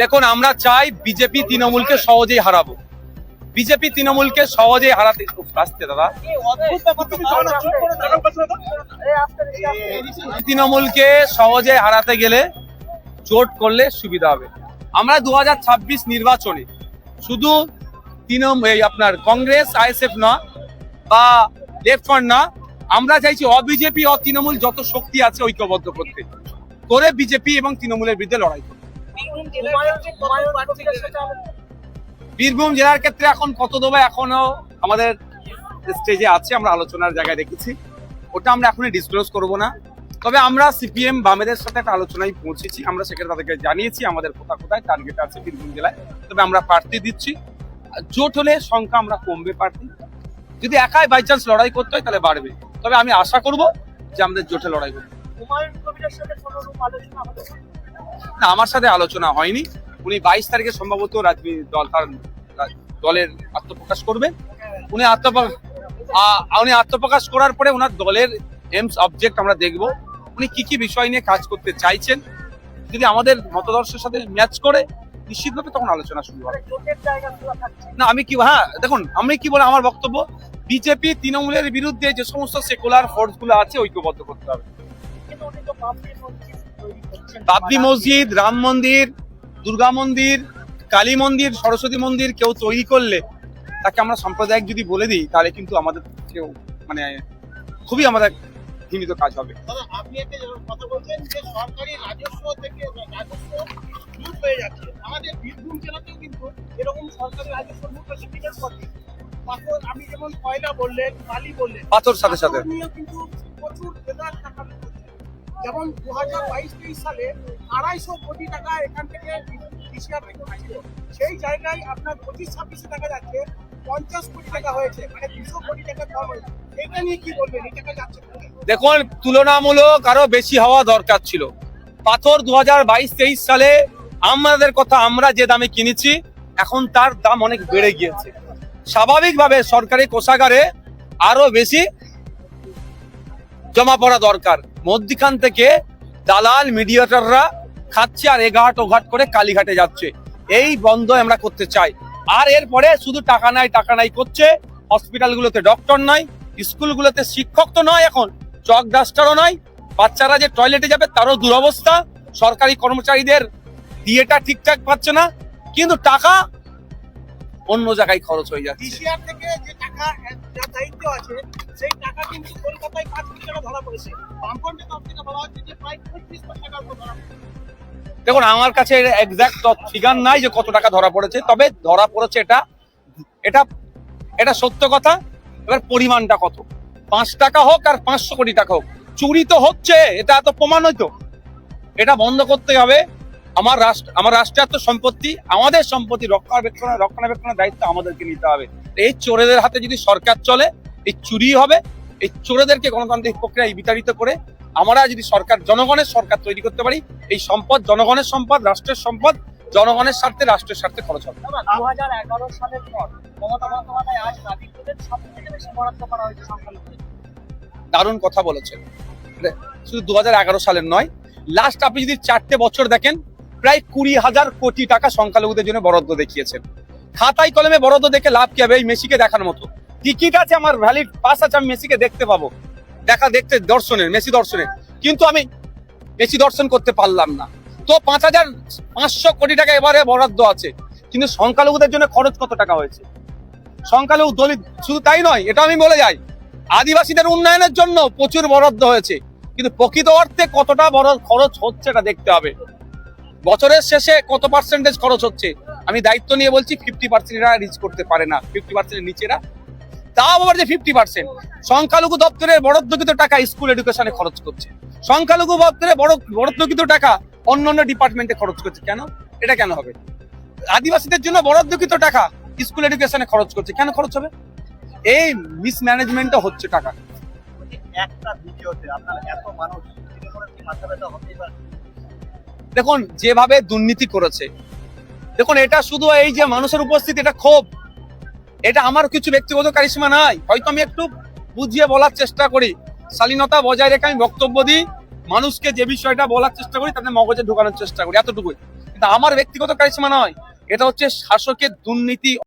দেখুন আমরা চাই বিজেপি তৃণমূলকে সহজেই হারাবো। বিজেপি তৃণমূলকে সহজেই হারাতে আসতে দাদা। তৃণমূলকে সহজে হারাতে গেলে জোট করলে সুবিধা হবে। আমরা দু হাজার ছাব্বিশ নির্বাচনে শুধু তৃণমূল এই আপনার কংগ্রেস আইএসএফ না বা লেফট ফ্রন্ট না আমরা চাইছি অবিজেপি ও তৃণমূল যত শক্তি আছে ঐক্যবদ্ধ করতে। করে বিজেপি এবং তৃণমূলের বিরুদ্ধে লড়াই করতে বীরভূম জেলার ক্ষেত্রে এখন কত দেবো এখনও আমাদের স্টেজে আছে আমরা আলোচনার জায়গায় রেখেছি ওটা আমরা এখনই ডিসক্লোজ করব না। তবে আমরা সিপিএম বামেদের সাথে একটা আলোচনায় পৌঁছেছি। আমরা সেখানে তাদেরকে জানিয়েছি আমাদের কোথায় কোথায় টার্গেট আছে বীরভূম জেলায়। তবে আমরা প্রার্থী দিচ্ছি। আর জোট হলে সংখ্যা আমরা কমবে প্রার্থী। যদি একাই বাই চান্স লড়াই করতে হয় তাহলে বাড়বে। তবে আমি আশা করব যে আমাদের জোটে লড়াই করবে। না? আমার সাথে আলোচনা হয়নি। উনি বাইশ তারিখে সম্ভবত রাজনীতি দল তার দলের আত্মপ্রকাশ করবে। উনি আত্মপ্রকাশ উনি আত্মপ্রকাশ করার পরে ওনার দলের এমস অবজেক্ট আমরা দেখব। উনি কি কি বিষয় নিয়ে কাজ করতে চাইছেন? যদি আমাদের মতদর্শের সাথে ম্যাচ করে নিশ্চিতভাবে তখন আলোচনা শুরু হবে। থাকছে। না আমি কি হ্যাঁ দেখুন আমি কি বলে আমার বক্তব্য? বিজেপি তৃণমূলের বিরুদ্ধে যে সমস্ত সেকুলার ফোর্সগুলো আছে ঐক্যবদ্ধ করতে হবে। বাবরি মসজিদ রাম মন্দির দুর্গা মন্দির কালী মন্দির সরস্বতী মন্দির কেউ তৈরি করলে তাকে আমরা সাম্প্রদায়িক যদি বলে দিই তাহলে কিন্তু আমাদের কেউ মানে খুবই আমাদের ঘৃণিত কাজ হবে। আপনি একটা কথা বলছেন যে সরকারি রাজস্ব থেকে রাজস্ব লুট হয়ে যাচ্ছে। আমাদের বীরভূম জেলাতেও কিন্তু এরকম সরকারি রাজস্ব লুট হচ্ছে বিশেষ করে। পাথর আমি যেমন কয়লা বললেন বালি বললেন পাথর সাথে সাথে। কিন্তু প্রচুর বেদার টাকা। যেমন দু হাজার বাইশ তেইশ সালে আড়াইশো কোটি টাকা এখান থেকে ডিসিআর থেকে উঠেছিল সেই জায়গায় আপনার পঁচিশ ছাব্বিশে দেখা যাচ্ছে পঞ্চাশ কোটি টাকা হয়েছে মানে দুশো কোটি টাকা কম হয়েছে। এটা নিয়ে কি বলবেন? এই টাকা যাচ্ছে দেখুন, তুলনামূলক আরও বেশি হওয়া দরকার ছিল। পাথর দু হাজার বাইশ তেইশ সালে আমাদের কথা আমরা যে দামে কিনেছি, এখন তার দাম অনেক বেড়ে গিয়েছে। স্বাভাবিকভাবে সরকারি কোষাগারে আরও বেশি জমা পড়া দরকার। মধ্যিখান থেকে দালাল মিডিয়েটররা খাচ্ছে আর এঘাট ওঘাট করে কালীঘাটে যাচ্ছে। এই বন্ধ আমরা করতে চাই। আর এরপরে শুধু টাকা নাই টাকা নাই করছে। হসপিটালগুলোতে ডক্টর নাই, স্কুলগুলোতে শিক্ষক তো নয় এখন, চক ডাস্টারও নয়। বাচ্চারা যে টয়লেটে যাবে তারও দুরবস্থা। সরকারি কর্মচারীদের দিয়েটা ঠিকঠাক পাচ্ছে না। কিন্তু টাকা অন্য জায়গায় খরচ হয়ে যাচ্ছে। টাকা যা দায়িত্ব আছে, সেই টাকা কিন্তু কলকাতায় পাঁচ কোটি টাকা ধরা পড়েছে। তরফ থেকে বলা হচ্ছে যে প্রায় পঁয়ত্রিশ কোটি ধরা দেখুন, আমার কাছে এক্সাক্ট ফিগার নাই যে কত টাকা ধরা পড়েছে, তবে ধরা পড়েছে এটা এটা এটা সত্য কথা। এবার পরিমাণটা কত? পাঁচ টাকা হোক আর পাঁচশো কোটি টাকা হোক। চুরি তো হচ্ছে, এটা এত প্রমাণ হইতো এটা বন্ধ করতে হবে। আমার রাষ্ট্র আমার রাষ্ট্রায়ত্ত সম্পত্তি আমাদের সম্পত্তি রক্ষণাবেক্ষণ রক্ষণাবেক্ষণের দায়িত্ব আমাদেরকে নিতে হবে। এই চোরেদের হাতে যদি সরকার চলে এই চুরি হবে এই চোরেদেরকে গণতান্ত্রিক প্রক্রিয়ায় বিতাড়িত করে আমরা যদি সরকার জনগণের সরকার তৈরি করতে পারি এই সম্পদ জনগণের সম্পদ রাষ্ট্রের সম্পদ জনগণের স্বার্থে রাষ্ট্রের স্বার্থে খরচ হবে। দু হাজার এগারো সালের পর মমতা বন্দ্যোপাধ্যায় আজ দাবি সব থেকে বেশি বরাদ্দ করা হয়েছে দারুণ কথা বলেছেন। শুধু দু হাজার এগারো সালের নয় লাস্ট আপনি যদি চারটে বছর দেখেন প্রায় কুড়ি হাজার কোটি টাকা সংখ্যালঘুদের জন্য বরাদ্দ দেখিয়েছেন। খাতায় কলমে বরাদ্দ দেখে লাভ কি হবে? এই মেসিকে দেখার মতো। টিকিট আছে আমার ভ্যালিড পাস আছে, আমি মেসিকে দেখতে পাবো। দেখা, দেখতে দর্শনের, মেসি দর্শনের। কিন্তু আমি মেসি দর্শন করতে পারলাম না। তো পাঁচ হাজার পাঁচশো কোটি টাকা এবারে বরাদ্দ আছে। কিন্তু সংখ্যালঘুদের জন্য খরচ কত টাকা হয়েছে? সংখ্যালঘু দলিত, শুধু তাই নয়, এটা আমি বলে যাই। আদিবাসীদের উন্নয়নের জন্য প্রচুর বরাদ্দ হয়েছে। কিন্তু প্রকৃত অর্থে কতটা বড় খরচ হচ্ছে এটা দেখতে হবে। বছরের শেষে কত পার্সেন্টেজ খরচ হচ্ছে? আমি দায়িত্ব নিয়ে বলছি ফিফটি পার্সেন্ট এরা রিচ করতে পারে না। ফিফটি পার্সেন্টের নিচেরা। তাও আবার যে ফিফটি পার্সেন্ট সংখ্যালঘু দপ্তরের বরাদ্দকৃত টাকা স্কুল এডুকেশনে খরচ করছে। সংখ্যালঘু দপ্তরে বড়, বরাদ্দকৃত টাকা অন্য অন্য ডিপার্টমেন্টে খরচ করছে। কেন? এটা কেন হবে? আদিবাসীদের জন্য বরাদ্দকৃত টাকা স্কুল এডুকেশনে খরচ করছে। কেন খরচ হবে? এই মিসম্যানেজমেন্টটা হচ্ছে টাকা। একটা আপনার এত মানুষ দেখুন, যেভাবে দুর্নীতি করেছে। দেখুন, এটা শুধু এই যে মানুষের উপস্থিতি, এটা ক্ষোভ। এটা আমার কিছু ব্যক্তিগত কারিশমা নাই। হয়তো আমি একটু বুঝিয়ে বলার চেষ্টা করি। শালীনতা বজায় রেখে আমি বক্তব্য দিই। মানুষকে যে বিষয়টা বলার চেষ্টা করি তাদের মগজে ঢোকানোর চেষ্টা করি, এতটুকুই। কিন্তু আমার ব্যক্তিগত কারিশমা নয়। এটা হচ্ছে শাসকের দুর্নীতি